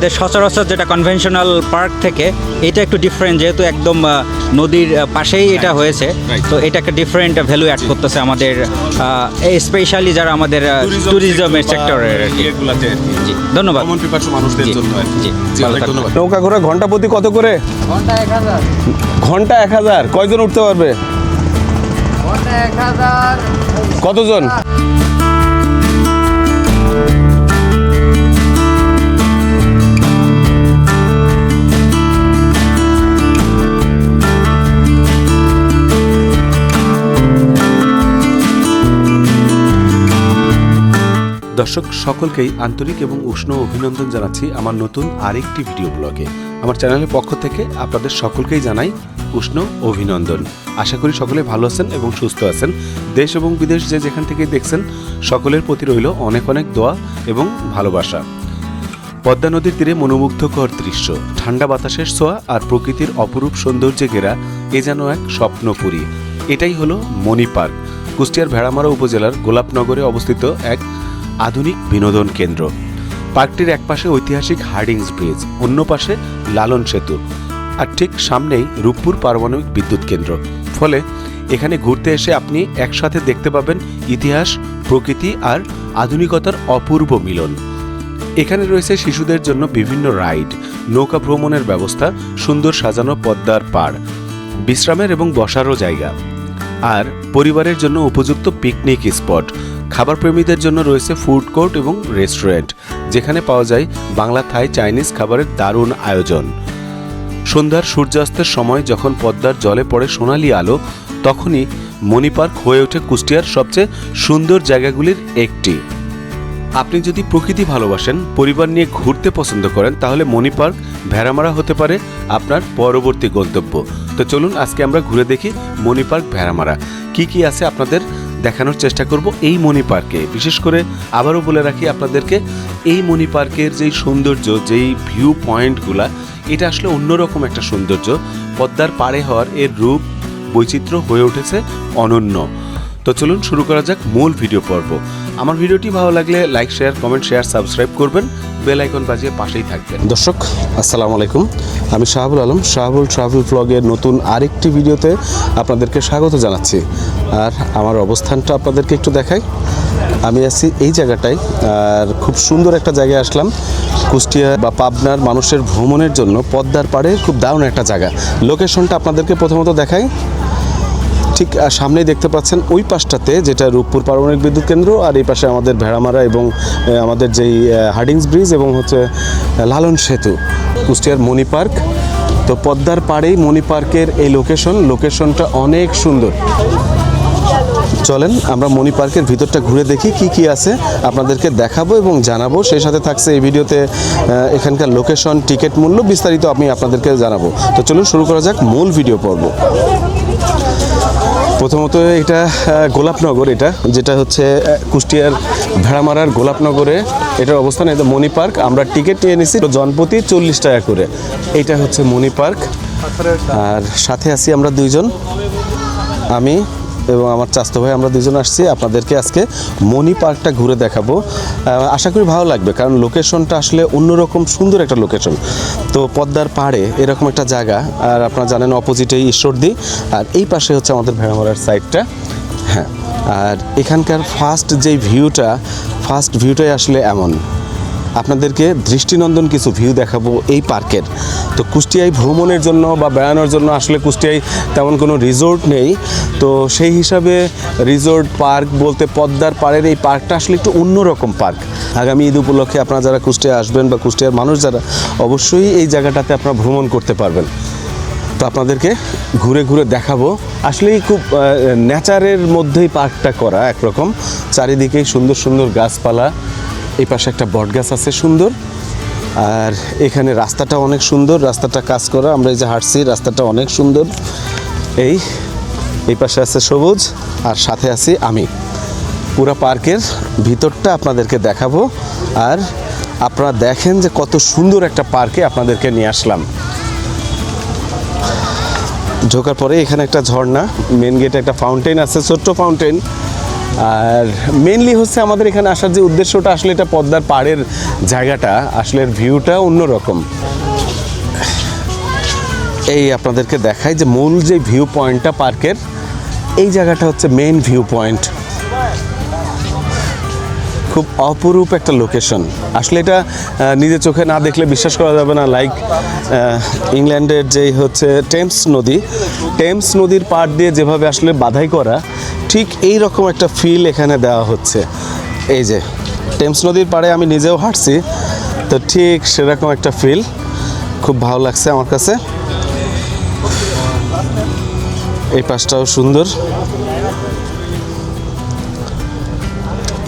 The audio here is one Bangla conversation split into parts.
আমাদের সচরাচর যেটা কনভেনশনাল পার্ক থেকে এটা একটু ডিফারেন্ট যেহেতু একদম নদীর পাশেই এটা হয়েছে। তো এটা একটা ডিফারেন্ট ভ্যালু অ্যাড করতেছে আমাদের স্পেশালি যারা আমাদের ট্যুরিজমের সেক্টরের ধন্যবাদ। নৌকা ঘোরা ঘণ্টা প্রতি কত করে? ঘণ্টা এক হাজার। কয়জন উঠতে পারবে? কতজন? দর্শক, সকলকেই আন্তরিক এবং উষ্ণ অভিনন্দন জানাচ্ছি আমার নতুন আরেকটি ভিডিও ব্লগে। আমার চ্যানেলের পক্ষ থেকে আপনাদের সকলকেই জানাই উষ্ণ অভিনন্দন। আশা করি সকলে ভালো আছেন এবং সুস্থ আছেন। দেশ এবং বিদেশ যে যেখান থেকে দেখছেন, সকলের প্রতি রইল অনেক অনেক দোয়া এবং ভালোবাসা। পদ্মা নদীর তীরে মনোমুগ্ধকর দৃশ্য, ঠান্ডা বাতাসের ছোঁয়া আর প্রকৃতির অপরূপ সৌন্দর্যে ঘেরা এ যেন এক স্বপ্নপুরী। এটাই হলো মণি পার্ক কুষ্টিয়ার ভেড়ামারা উপজেলার গোলাপনগরে অবস্থিত এক আধুনিক বিনোদন কেন্দ্র। পার্কটির একপাশে ঐতিহাসিক হার্ডিংস ব্রিজ, অন্য পাশে লালন সেতু, আর ঠিক সামনেই রূপপুর পারমাণবিক বিদ্যুৎ কেন্দ্র। ফলে এখানে ঘুরতে এসে আপনি একসাথে দেখতে পাবেন ইতিহাস, প্রকৃতি আর আধুনিকতার অপূর্ব মিলন। এখানে রয়েছে শিশুদের জন্য বিভিন্ন রাইড, নৌকা ভ্রমণের ব্যবস্থা, সুন্দর সাজানো পদ্মার পাড়, বিশ্রামের এবং বসারও জায়গা, আর পরিবারের জন্য উপযুক্ত পিকনিক স্পট খাবার প্রেমীদের জন্য রয়েছে ফুড কোর্ট এবং রেস্টুরেন্ট, যেখানে পাওয়া যায় বাংলা থাই চাইনিজ খাবারের দারুণ আয়োজন। সন্ধ্যার সূর্যাস্তের সময় যখন পদ্মার জলে পড়ে সোনালি আলো, তখনই মণি পার্ক হয়ে ওঠে কুষ্টিয়ার সবচেয়ে সুন্দর জায়গাগুলির একটি। আপনি যদি প্রকৃতি ভালোবাসেন, পরিবার নিয়ে ঘুরতে পছন্দ করেন, তাহলে মণি পার্ক ভেড়ামারা হতে পারে আপনার পরবর্তী গন্তব্য। তো চলুন আজকে আমরা ঘুরে দেখি মণি পার্ক ভেড়ামারা। কি কি আছে আপনাদের দেখানোর চেষ্টা করব এই মণি পার্কে। বিশেষ করে আবারও বলে রাখি আপনাদেরকে, এই মণি পার্কের যেই সৌন্দর্য, যেই ভিউ পয়েন্টগুলা এটা আসলে অন্যরকম একটা সৌন্দর্য। পদ্মার পাড়ে হওয়ার এর রূপ, বৈচিত্র্য হয়ে উঠেছে অনন্য। তো চলুন শুরু করা যাক মূল ভিডিও পর্ব। আমার ভিডিওটি ভালো লাগলে like share comment share subscribe করবেন। বেল আইকন বাজিয়ে পাশেই থাকবেন। দর্শক, আসসালামু আলাইকুম। আমি শাহাবুল আলম, শাহাবুল ট্রাভেল ব্লগের নতুন আরেকটি ভিডিওতে আপনাদেরকে স্বাগত জানাচ্ছি। আর আমার অবস্থানটা আপনাদেরকে একটু দেখাই। আমি আছি এই জায়গাটায়, আর খুব সুন্দর একটা জায়গায় আসলাম। কুষ্টিয়া বা পাবনার মানুষের ভ্রমণের জন্য পদ্মার পাড়ে খুব দারুণ একটা জায়গা। লোকেশনটা আপনাদেরকে প্রথমত দেখাই। ঠিক সামনেই দেখতে পাচ্ছেন ওই পাশটাতে, যেটা রূপপুর পারমাণবিক বিদ্যুৎ কেন্দ্র আর এই পাশে আমাদের ভেড়ামারা এবং আমাদের যেই হার্ডিংস ব্রিজ এবং হচ্ছে লালন সেতু, কুষ্টিয়ার মণি পার্ক। তো পদ্মার পাড়েই মণি পার্কের এই লোকেশন লোকেশনটা অনেক সুন্দর। চলেন, আমরা মণি পার্কের ভিতরটা ঘুরে দেখি কি কি আছে, আপনাদেরকে দেখাবো এবং জানাব। সেই সাথে থাকছে এই ভিডিওতে এখানকার লোকেশন টিকিট মূল্য বিস্তারিত আমি আপনাদেরকে জানাব। তো চলুন শুরু করা যাক মূল ভিডিও পর্ব। প্রথমত এটা গোলাপনগর এটা, যেটা হচ্ছে কুষ্টিয়ার ভেড়ামারার গোলাপনগরে এটার অবস্থান, এটা মণি পার্ক। আমরা টিকিট নিয়ে নিছি জনপ্রতি চল্লিশ টাকা করে। এইটা হচ্ছে মণি পার্ক। আর সাথে আছি আমরা দুইজন। আমি এবং আমার চাস্তো ভাই, আমরা দুজন আসছি। আপনাদেরকে আজকে মণি পার্কটা ঘুরে দেখাবো। আশা করি ভালো লাগবে, কারণ লোকেশনটা আসলে অন্যরকম সুন্দর একটা লোকেশন। তো পদ্মার পাড়ে এরকম একটা জায়গা, আর আপনারা জানেন অপোজিটেই ঈশ্বরদী, আর এই পাশে হচ্ছে আমাদের ভেড়ামারার সাইডটা। হ্যাঁ আর এখানকার ফার্স্ট যেই ভিউটা ফার্স্ট ভিউটাই আসলে এমন। আপনাদেরকে দৃষ্টিনন্দন কিছু ভিউ দেখাবো এই পার্কের। তো কুষ্টিয়ায় ভ্রমণের জন্য বা বেড়ানোর জন্য আসলে কুষ্টিয়ায় তেমন কোনো রিসোর্ট নেই। তো সেই হিসাবে রিসোর্ট পার্ক বলতে পদ্মার পাড়ের এই পার্কটা আসলে একটু অন্যরকম পার্ক। আগামী ঈদ উপলক্ষে আপনারা যারা কুষ্টিয়া আসবেন বা কুষ্টিয়ার মানুষ যারা, অবশ্যই এই জায়গাটাতে আপনারা ভ্রমণ করতে পারবেন। তো আপনাদেরকে ঘুরে ঘুরে দেখাবো। আসলেই খুব নেচারের মধ্যেই পার্কটা করা একরকম। চারিদিকেই সুন্দর সুন্দর গাছপালা। এই পাশে একটা বট গাছ আছে সুন্দর। আর এখানে রাস্তাটা অনেক সুন্দর, রাস্তাটা কাজ করা, আমরা এই যে হাঁটছি, রাস্তাটা অনেক সুন্দর। এই এই পাশে আছে সবুজ, আর সাথে আছি আমি। পুরা পার্কের ভিতরটা আপনাদেরকে দেখাবো। আর আপনারা দেখেন যে কত সুন্দর একটা পার্কে আপনাদেরকে নিয়ে আসলাম। ঢোকার পরে এখানে একটা ঝর্ণা মেন গেটে একটা ফাউন্টেন আছে, ছোট্ট ফাউন্টেন আর মেনলি হচ্ছে আমাদের এখানে আসার যে উদ্দেশ্যটা, আসলে এটা পদ্মার পাড়ের জায়গাটা আসলে ভিউটা অন্যরকম। এই আপনাদেরকে দেখায় যে মূল যে ভিউ পয়েন্টটা পার্কের, এই জায়গাটা হচ্ছে মেন ভিউ পয়েন্ট খুব অপরূপ একটা লোকেশন আসলে এটা নিজের চোখে না দেখলে বিশ্বাস করা যাবে না। লাইক ইংল্যান্ডের যেই হচ্ছে টেমস নদী, টেমস নদীর পাড় দিয়ে যেভাবে আসলে বাধাই করা ঠিক এই রকম একটা ফিল এখানে দেওয়া হচ্ছে। এই যে, টেমস নদীর পাড়ে আমি নিজেও হাঁটছি, তো ঠিক সেরকম একটা ফিল খুব ভালো লাগছে আমার কাছে। এই পাশটাও সুন্দর।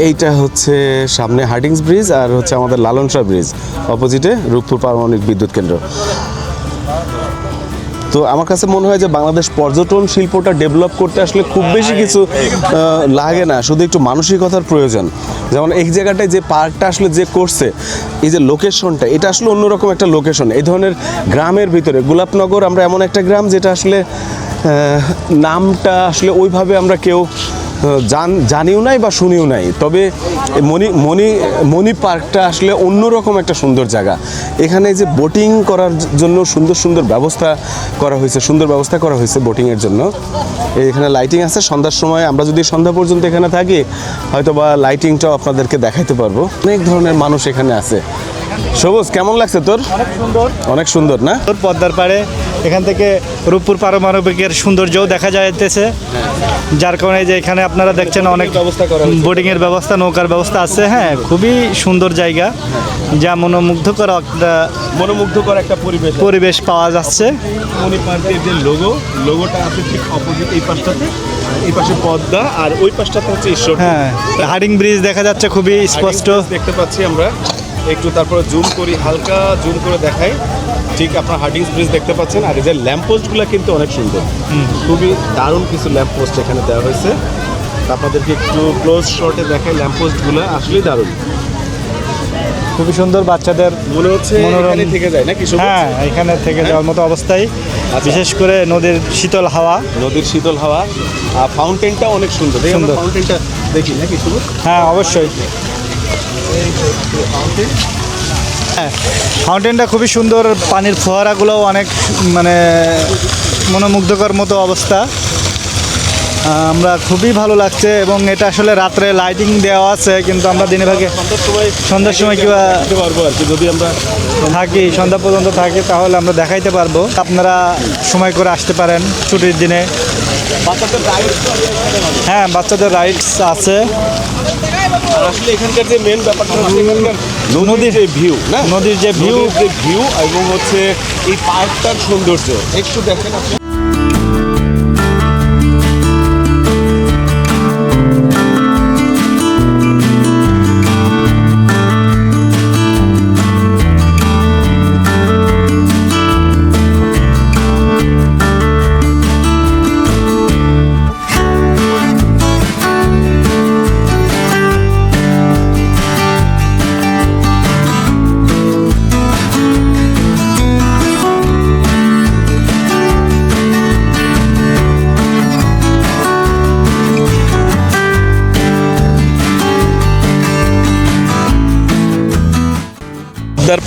এইটা হচ্ছে সামনে হার্ডিংস ব্রিজ আর হচ্ছে আমাদের লালনসা ব্রিজ, অপোজিটে রূপপুর পারমাণবিক বিদ্যুৎ কেন্দ্র। তো আমার কাছে মনে হয় যে বাংলাদেশ পর্যটন শিল্পটা ডেভেলপ করতে আসলে খুব বেশি কিছু লাগে না। শুধু একটু মানসিকতার প্রয়োজন। যেমন এই জায়গাটায় যে পার্কটা আসলে যে করছে, এই যে লোকেশনটা এটা আসলে অন্যরকম একটা লোকেশন এই ধরনের গ্রামের ভিতরে, গোলাপনগর আমরা এমন একটা গ্রাম যেটা আসলে নামটা আসলে ওইভাবে আমরা কেউ জানিও নাই বা শুনিও নাই তবে মণি মণি মণি পার্কটা আসলে অন্যরকম একটা সুন্দর জায়গা। এখানে যে বোটিং করার জন্য সুন্দর সুন্দর ব্যবস্থা করা হয়েছে সুন্দর ব্যবস্থা করা হয়েছে বোটিংয়ের জন্য। এখানে লাইটিং আছে সন্ধ্যার সময় আমরা যদি সন্ধ্যা পর্যন্ত এখানে থাকি হয়তো বা লাইটিংটাও আপনাদেরকে দেখাইতে পারব। অনেক ধরনের মানুষ এখানে আছে। সবুজ কেমন লাগছে তোর? অনেক সুন্দর। অনেক সুন্দর না? তোর পদ্মার পাড়ে এখান থেকে রূপপুর পারমাণবিকের সৌন্দর্যও দেখা যাইতেছে। যার কারণে যে এখানে আপনারা দেখছেন অনেক হয়েছে। বোটিংয়ের ব্যবস্থা নৌকার ব্যবস্থা আছে হ্যাঁ খুবই সুন্দর জায়গা যা মনোমুগ্ধকর একটা মনোমুগ্ধকর একটা পরিবেশ। পরিবেশ পাওয়া যাচ্ছে। মণি পার্কের যে লোগো লোগোটা আছে ঠিক অপোজিট এই পাশটাতে এই পাশে পদ্মা আর ওই পাশটাতে হচ্ছে ঈশ্বর হ্যাঁ হার্ডিং ব্রিজ দেখা যাচ্ছে খুবই স্পষ্ট। দেখতে পাচ্ছি আমরা। একটু তারপরে জুম করি হালকা জুম করে দেখাই। ঠিক আপনার হার্ডিংস ব্রিজ দেখতে পাচ্ছেন আর এই যে ল্যাম্প পোস্টগুলো কিন্তু অনেক সুন্দর। খুবই দারুণ কিছু ল্যাম্প পোস্ট এখানে দেওয়া হয়েছে। আপনাদেরকে একটু ক্লোজ শটে দেখাই ল্যাম্প পোস্টগুলো আসলেই দারুণ। খুবই সুন্দর বাচ্চাদের মনে হচ্ছে মনোরম। এখানে থেকে যায় না কিছু হ্যাঁ এখানে থেকে যাওয়ার মতো অবস্থায়। বিশেষ করে নদীর শীতল হাওয়া। নদীর শীতল হাওয়া। আর ফাউন্টেনটা অনেক সুন্দর। সুন্দর। ফাউন্টেনটা দেখি নাকি শুধু হ্যাঁ অবশ্যই। হ্যাঁ ফাউন্টেনটা খুবই সুন্দর, পানির ফোয়ারাগুলো অনেক মানে মনোমুগ্ধকর মতো অবস্থা। আমরা খুবই ভালো লাগছে এবং এটা আসলে রাত্রে লাইটিং দেওয়া আছে, কিন্তু আমরা দিনে ভাগে সন্ধ্যার সময় পারব আর কি যদি আমরা থাকি, সন্ধ্যা পর্যন্ত থাকি, তাহলে আমরা দেখাইতে পারব। আপনারা সময় করে আসতে পারেন ছুটির দিনে। হ্যাঁ বাচ্চাদের রাইডস আছে। আর আসলে এখানকার যে মেন ব্যাপারটা হচ্ছে এখানকার নদীর যে ভিউ না? নদীর যে ভিউ যে ভিউ এবং হচ্ছে এই পার্কটার সৌন্দর্য। একটু দেখেন আপনি।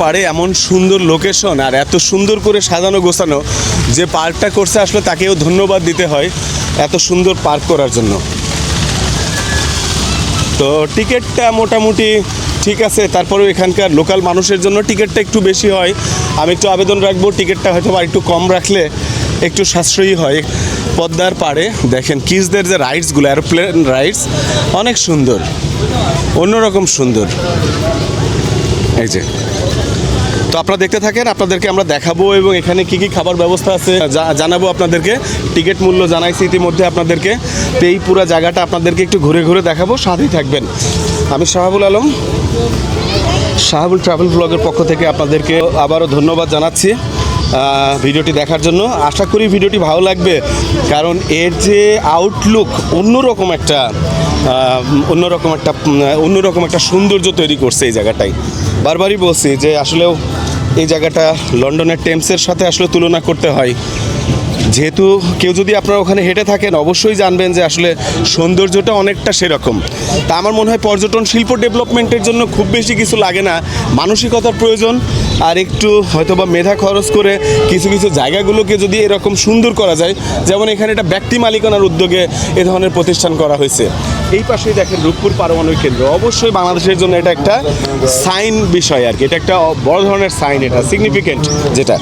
পাড়ে এমন সুন্দর লোকেশন আর এত সুন্দর করে সাজানো গোছানো যে পার্কটা করছে আসলে তাকেও ধন্যবাদ দিতে হয় এত সুন্দর পার্ক করার জন্য। তো টিকিটটা মোটামুটি ঠিক আছে, তারপরেও এখানকার লোকাল মানুষের জন্য টিকিটটা একটু বেশি হয়। আমি একটু আবেদন রাখব, টিকিটটা হয়তো বা একটু কম রাখলে একটু সাশ্রয়ী হয় পদ্মার পাড়ে। দেখেন কিসদের যে রাইডসগুলো অ্যারোপ্লেন রাইডস অনেক সুন্দর, অন্যরকম সুন্দর। এই যে। তো আপনারা দেখতে থাকেন, আপনাদেরকে আমরা দেখাবো এবং এখানে কি কি খাবার ব্যবস্থা আছে জানাব আপনাদেরকে। টিকিট মূল্য জানাইছি ইতিমধ্যে আপনাদেরকে। তো এই পুরো জায়গাটা আপনাদেরকে একটু ঘুরে ঘুরে দেখাবো, সাথেই থাকবেন। আমি শাহাবুল আলম, শাহাবুল ট্রাভেল ব্লগের পক্ষ থেকে আপনাদেরকে আবারও ধন্যবাদ জানাচ্ছি ভিডিওটি দেখার জন্য। আশা করি ভিডিওটি ভালো লাগবে, কারণ এর যে আউটলুক অন্যরকম একটা অন্যরকম একটা অন্যরকম একটা সৌন্দর্য তৈরি করছে এই জায়গাটাই। বারবারই বলছি যে আসলেও এই জায়গাটা লন্ডনের টেমসের সাথে আসলে তুলনা করতে হয়। যেহেতু কেউ যদি আপনারা ওখানে হেঁটে থাকেন, অবশ্যই জানবেন যে আসলে সৌন্দর্যটা অনেকটা সেরকম। তা আমার মনে হয় পর্যটন শিল্প ডেভেলপমেন্টের জন্য খুব বেশি কিছু লাগে না। মানসিকতার প্রয়োজন আর একটু হয়তোবা মেধা খরচ করে কিছু কিছু জায়গাগুলোকে যদি এরকম সুন্দর করা যায়, যেমন এখানে একটা ব্যক্তি মালিকানার উদ্যোগে এ ধরনের প্রতিষ্ঠান করা হয়েছে। এই পাশেই দেখেন রূপপুর পারমাণবিক কেন্দ্র। অবশ্যই বাংলাদেশের জন্য এটা একটা সাইন বিষয় আর কি। এটা একটা বড় ধরনের সাইন, এটা সিগনিফিকেন্ট যেটা।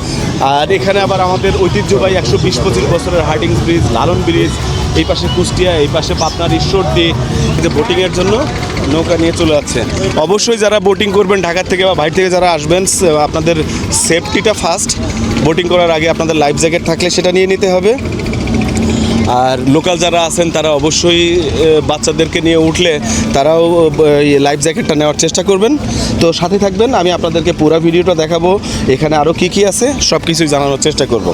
আর এখানে আবার আমাদের ঐতিহ্যবাহী একশো বিশ পঁচিশ বছরের হার্ডিংস ব্রিজ, লালন ব্রিজ, এই পাশে কুষ্টিয়া, এই পাশে পাবনার ঈশ্বরদী যে বোটিংয়ের জন্য। নৌকা নিয়ে চলে যাচ্ছে। অবশ্যই যারা বোটিং করবেন, ঢাকা থেকে বা বাইরে থেকে যারা আসবেন আপনাদের সেফটিটা ফার্স্ট বোটিং করার আগে আপনাদের লাইফ জ্যাকেট থাকলে সেটা নিয়ে নিতে হবে। আর লোকাল যারা আছেন, তারা অবশ্যই বাচ্চাদেরকে নিয়ে উঠলে তারাও লাইফ জ্যাকেটটা নেওয়ার চেষ্টা করবেন। তো সাথে থাকবেন, আমি আপনাদেরকে পুরো ভিডিওটা দেখাবো। এখানে আরও কি কি আছে সব কিছুই জানানোর চেষ্টা করব।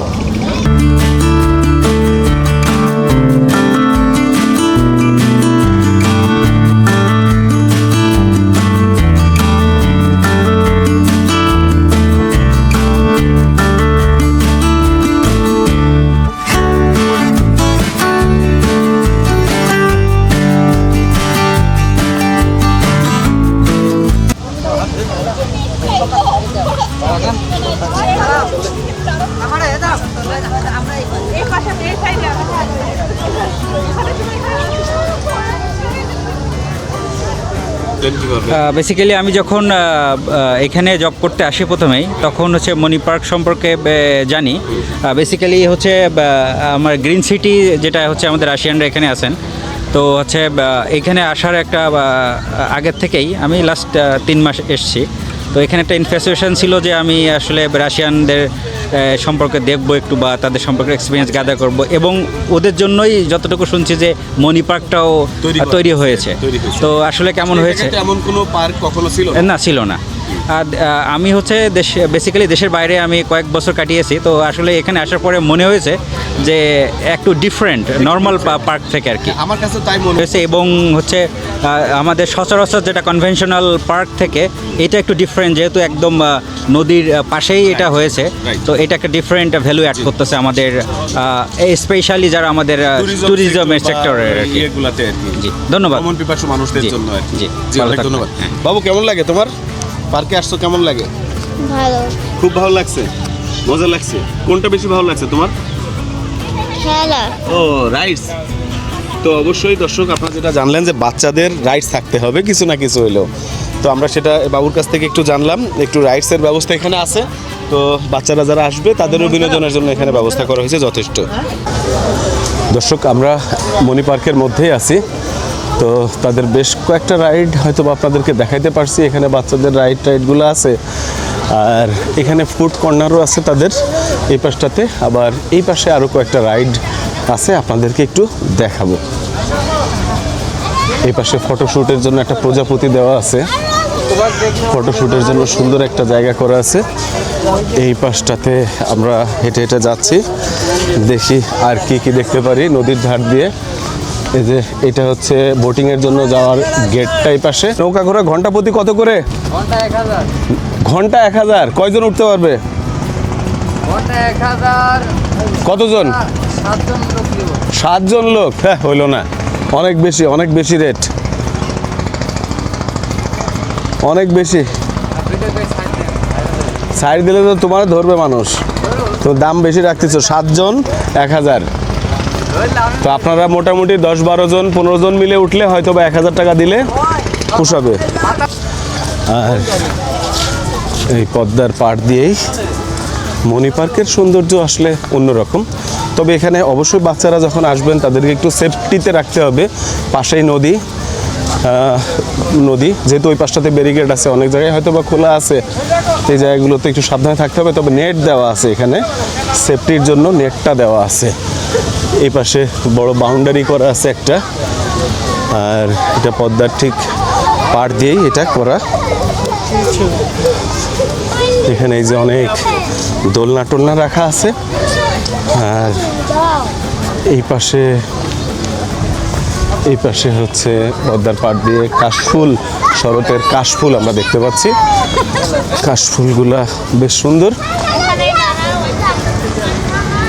বেসিক্যালি আমি যখন এখানে জব করতে আসি প্রথমেই, তখন হচ্ছে মনি পার্ক সম্পর্কে জানি। বেসিক্যালি হচ্ছে আমার গ্রিন সিটি যেটা হচ্ছে আমাদের রাশিয়ানরা এখানে আছেন। তো হচ্ছে এখানে আসার একটা আগের থেকেই আমি লাস্ট তিন মাস এসছি। তো এখানে একটা ইনফ্যাসুয়েশন ছিল যে আমি আসলে রাশিয়ানদের সম্পর্কে দেখব একটু বা তাদের সম্পর্কে এক্সপিরিয়েন্স গাদা করব। এবং ওদের জন্যই যতটুকু শুনছি যে মনি পার্কটাও তৈরি হয়েছে তৈরি হয়েছে। তো আসলে কেমন হয়েছে? এমন কোনো পার্ক কখনো ছিল না ছিল না। আর আমি হচ্ছে দেশ বেসিক্যালি দেশের বাইরে আমি কয়েক বছর কাটিয়েছি তো আসলে এখানে আসার পরে মনে হয়েছে যে একটু ডিফারেন্ট নর্মাল পার্ক থেকে আর কি। আমার কাছে তাই মনে হয়েছে এবং হচ্ছে আমাদের সচরাচর যেটা কনভেনশনাল পার্ক থেকে এটা একটু ডিফারেন্ট যেহেতু একদম নদীর পাশেই এটা হয়েছে। তো এটা একটা ডিফারেন্ট ভ্যালু অ্যাড করতেছে আমাদের স্পেশালি যারা আমাদের ট্যুরিজমের সেক্টরের জি মানুষদের জন্য জি, অনেক ধন্যবাদ। হ্যাঁ। বাবু কেমন লাগে তোমার? পার্কে আসছো কেমন লাগে? ভালো। খুব ভালো লাগছে? মজা লাগছে? কোনটা বেশি ভালো লাগছে তোমার? খেলা। ও রাইডস তো অবশ্যই দর্শক আপনারা যেটা জানলেন যে বাচ্চাদের রাইডস থাকতে হবে কিছু না কিছু হইলেও। তো আমরা সেটা বাবুর কাছ থেকে একটু জানলাম একটু রাইডসের ব্যবস্থা এখানে আছে। তো বাচ্চারা যারা আসবে তাদেরও বিনোদনের জন্য এখানে ব্যবস্থা করা হয়েছে যথেষ্ট। দর্শক আমরা মণি পার্কের মধ্যেই আছি। তো তাদের বেশ কয়েকটা রাইড হয়তো আপনাদেরকে দেখাইতে পারছি। এখানে বাচ্চাদের রাইড টাইডগুলো আছে। আর এখানে ফুড কর্নারও আছে তাদের এই পাশটাতে। আবার এই পাশে আরও কয়েকটা রাইড আছে, আপনাদেরকে একটু দেখাবো। এই পাশে ফটোশ্যুটের জন্য একটা প্রজাপতি দেওয়া আছে। ফটোশ্যুটের জন্য সুন্দর একটা জায়গা করা আছে। এই পাশটাতে আমরা হেঁটে হেঁটে যাচ্ছি। দেখি আর কি কি দেখতে পারি নদীর ধার দিয়ে। এই যে এটা হচ্ছে বোটিং এর জন্য যাওয়ার গেটটা এই পাশে নৌকা ঘোরা ঘণ্টা প্রতি কত করে? ঘণ্টা এক হাজার। কয়জন উঠতে পারবে? কতজন? সাতজন লোক হ্যাঁ হইল না। অনেক বেশি অনেক বেশি রেট অনেক বেশি। সাইড দিলে তো তোমার ধরবে মানুষ। তো দাম বেশি রাখতেছো সাতজন এক হাজার। তো আপনারা মোটামুটি দশ বারো জন, পনেরো জন মিলে উঠলে হয়তো বা এক হাজার টাকা দিলে পোষাবে। আর এই পদ্মার পাড় দিয়েই মণি পার্কের সৌন্দর্য আসলে অন্যরকম। তবে এখানে অবশ্যই বাচ্চারা যখন আসবেন, তাদেরকে একটু সেফটিতে রাখতে হবে। পাশেই নদী নদী, যেহেতু ওই পাশটাতে ব্যারিকেড আছে, অনেক জায়গায় হয়তো বা খোলা আছে। এই জায়গাগুলোতে একটু সাবধানে থাকতে হবে, তবে নেট দেওয়া আছে এখানে। সেফটির জন্য নেটটা দেওয়া আছে। এই পাশে বড় বাউন্ডারি করা আছে একটা। আর এটা পদ্মার ঠিক পাড় দিয়েই এটা করা। এখানে এই যে অনেক দোলনা টোলনা রাখা আছে। আর এই পাশে এই পাশে হচ্ছে পদ্মার পাড় দিয়ে কাশফুল, শরতের কাশফুল আমরা দেখতে পাচ্ছি। কাশফুলগুলা বেশ সুন্দর।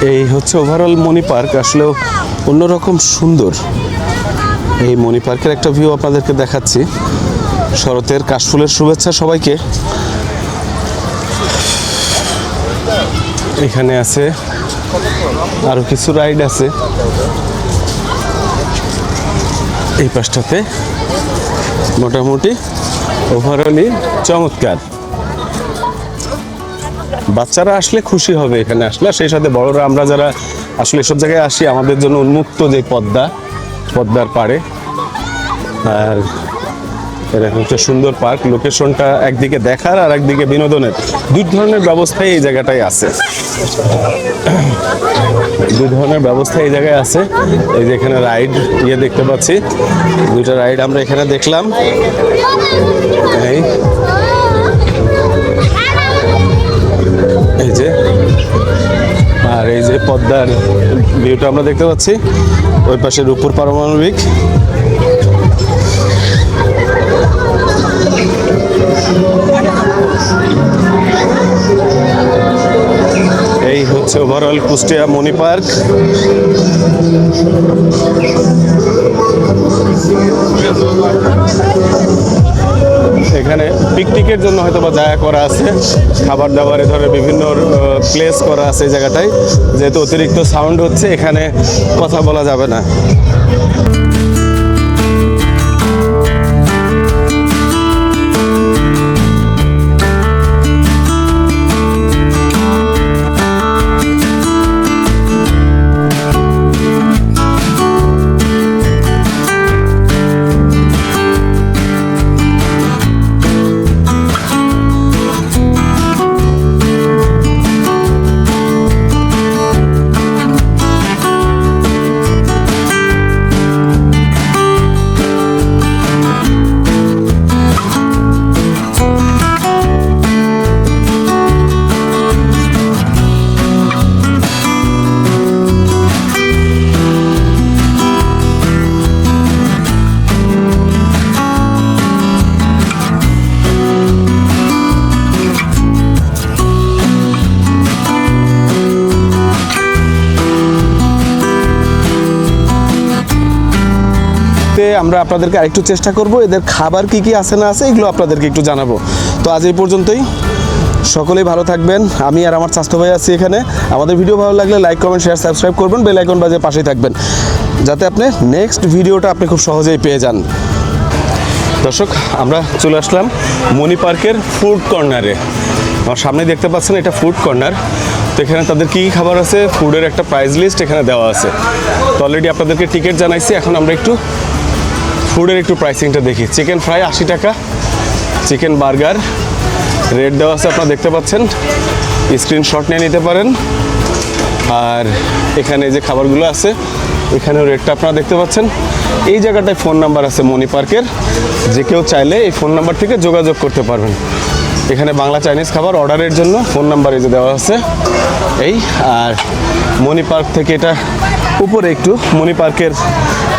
এই হচ্ছে ওভারঅল মণি পার্ক। আসলেও অন্যরকম সুন্দর এই মণি পার্কের একটা ভিউ আপনাদেরকে দেখাচ্ছি। শরতের কাশফুলের শুভেচ্ছা সবাইকে। এখানে আছে আরও কিছু রাইড আছে। এই পাশটাতে মোটামুটি ওভারঅলই চমৎকার। বাচ্চারা আসলে খুশি হবে এখানে আসলে। সেই সাথে বড়রা, আমরা যারা আসলে এসব জায়গায় আসি, আমাদের জন্য উন্মুক্ত যে পদ্মা, পদ্মার পাড়ে, আর এরকম একটা সুন্দর পার্ক। লোকেশনটা একদিকে দেখার আর একদিকে বিনোদনের। দুই ধরনের ব্যবস্থাই এই জায়গাটায় আছে। দুই ধরনের ব্যবস্থা এই জায়গায় আছে। এই যে এখানে রাইড ইয়ে দেখতে পাচ্ছি। দুইটা রাইড আমরা এখানে দেখলাম। এই এই যে, আর এই যে পদ্মার ভিউটা আমরা দেখতে পাচ্ছি, ওই পাশে রূপপুর পারমাণবিক। এই হচ্ছে ওভারঅল কুষ্টিয়া মণি পার্ক। এখানে পিকনিকের জন্য হয়তো বা জায়গা করা আছে। খাবার দাবারে ধরে বিভিন্ন প্লেস করা আছে এই জায়গাটায়। যেহেতু অতিরিক্ত সাউন্ড হচ্ছে, এখানে কথা বলা যাবে না। তে আমরা আপনাদেরকে আরেকটু চেষ্টা করব, এদের খাবার কি কি আছে না আছে এগুলো আপনাদেরকে একটু জানাব। তো আজ এই পর্যন্তই। সকলেই ভালো থাকবেন। আমি আর আমার স্বাস্থ্য ভাই আছি এখানে। আমাদের ভিডিও ভালো লাগলে লাইক, কমেন্ট, শেয়ার, সাবস্ক্রাইব করবেন, বেল আইকন বাজে পাশেই থাকবেন। যাতে আপনি নেক্সট ভিডিওটা আপনি খুব সহজেই পেয়ে যান। দর্শক, আমরা চলে আসলাম মণি পার্কের ফুড কর্নারে। আমার সামনে দেখতে পাচ্ছেন এটা ফুড কর্নার। তো এখানে তাদের কী কী খাবার আছে? ফুডের একটা প্রাইস লিস্ট এখানে দেওয়া আছে। তো অলরেডি আপনাদেরকে টিকিট জানাইছি। এখন আমরা একটু ফুডের একটু প্রাইসিংটা দেখি। চিকেন ফ্রাই আশি টাকা চিকেন বার্গার রেট দেওয়া আছে আপনারা দেখতে পাচ্ছেন। স্ক্রিনশট নিয়ে নিতে পারেন। আর এখানে যে খাবারগুলো আছে, এখানেও রেটটা আপনারা দেখতে পাচ্ছেন। এই জায়গাটায় ফোন নাম্বার আছে মণি পার্কের। যে কেউ চাইলে এই ফোন নাম্বার থেকে যোগাযোগ করতে পারবেন। এখানে বাংলা চাইনিজ খাবার অর্ডারের জন্য ফোন নাম্বার এই যে দেওয়া আছে। এই, আর মণি পার্ক থেকে এটা উপরে একটু, মণি পার্কের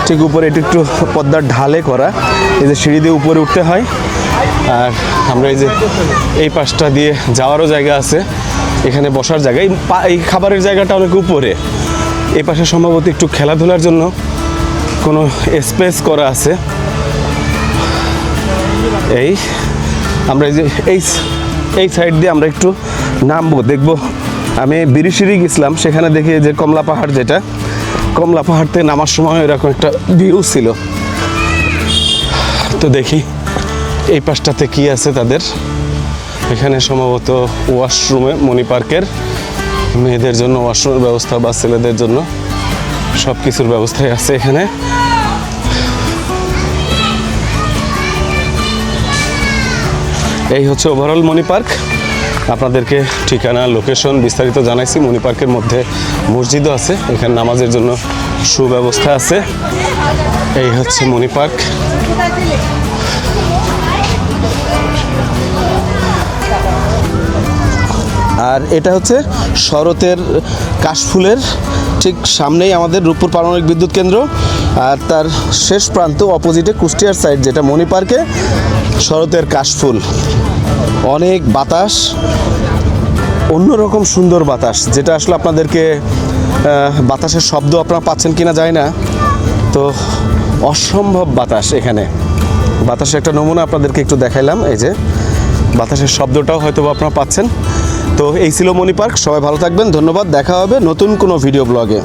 ঠিক উপরে একটু একটু পদ্মার ঢালে করা। এই যে সিঁড়ি দিয়ে উপরে উঠতে হয়। আর আমরা এই যে এই পাশটা দিয়ে যাওয়ারও জায়গা আছে। এখানে বসার জায়গা। এই খাবারের জায়গাটা অনেক উপরে। এই পাশে সম্ভবত একটু খেলাধুলার জন্য কোনো স্পেস করা আছে। এই, আমরা এই যে এই এই সাইড দিয়ে আমরা একটু নামবো, দেখব। আমি বিরিশিরি গেছিলাম, সেখানে দেখি যে কমলা পাহাড় যেটা। কমলা পাহাড় থেকে নামার সময় এরকম একটা ভিউ ছিল। তো দেখি, এই পাশটাতে কি আছে তাদের? এখানে সম্ভবত ওয়াশরুমে মণি পার্কের, মেয়েদের জন্য ওয়াশরুমের ব্যবস্থা বা ছেলেদের জন্য সব কিছুর ব্যবস্থাই আছে এখানে। এই হচ্ছে ওভারঅল মণি পার্ক। আপনাদেরকে ঠিকানা লোকেশন বিস্তারিত জানাইছি। মণি পার্কের মধ্যে মসজিদও আছে। এখানে নামাজের জন্য সুব্যবস্থা আছে। এই হচ্ছে মণি পার্ক। আর এটা হচ্ছে শরতের কাশফুলের ঠিক সামনেই আমাদের রূপপুর পারমাণবিক বিদ্যুৎ কেন্দ্র। আর তার শেষ প্রান্ত অপোজিটে কুষ্টিয়ার সাইড যেটা মণি পার্কে, শরতের কাশফুল। অনেক বাতাস, অন্যরকম সুন্দর বাতাস, যেটা আসলে আপনাদেরকে বাতাসের শব্দ আপনারা পাচ্ছেন কিনা যায় না। তো অসম্ভব বাতাস এখানে। বাতাসের একটা নমুনা আপনাদেরকে একটু দেখাইলাম, এই যে বাতাসের শব্দটাও হয়তো আপনারা পাচ্ছেন। তো এই ছিল মণি পার্ক সবাই ভালো থাকবেন, ধন্যবাদ, দেখা হবে নতুন কোনো ভিডিও ব্লগে।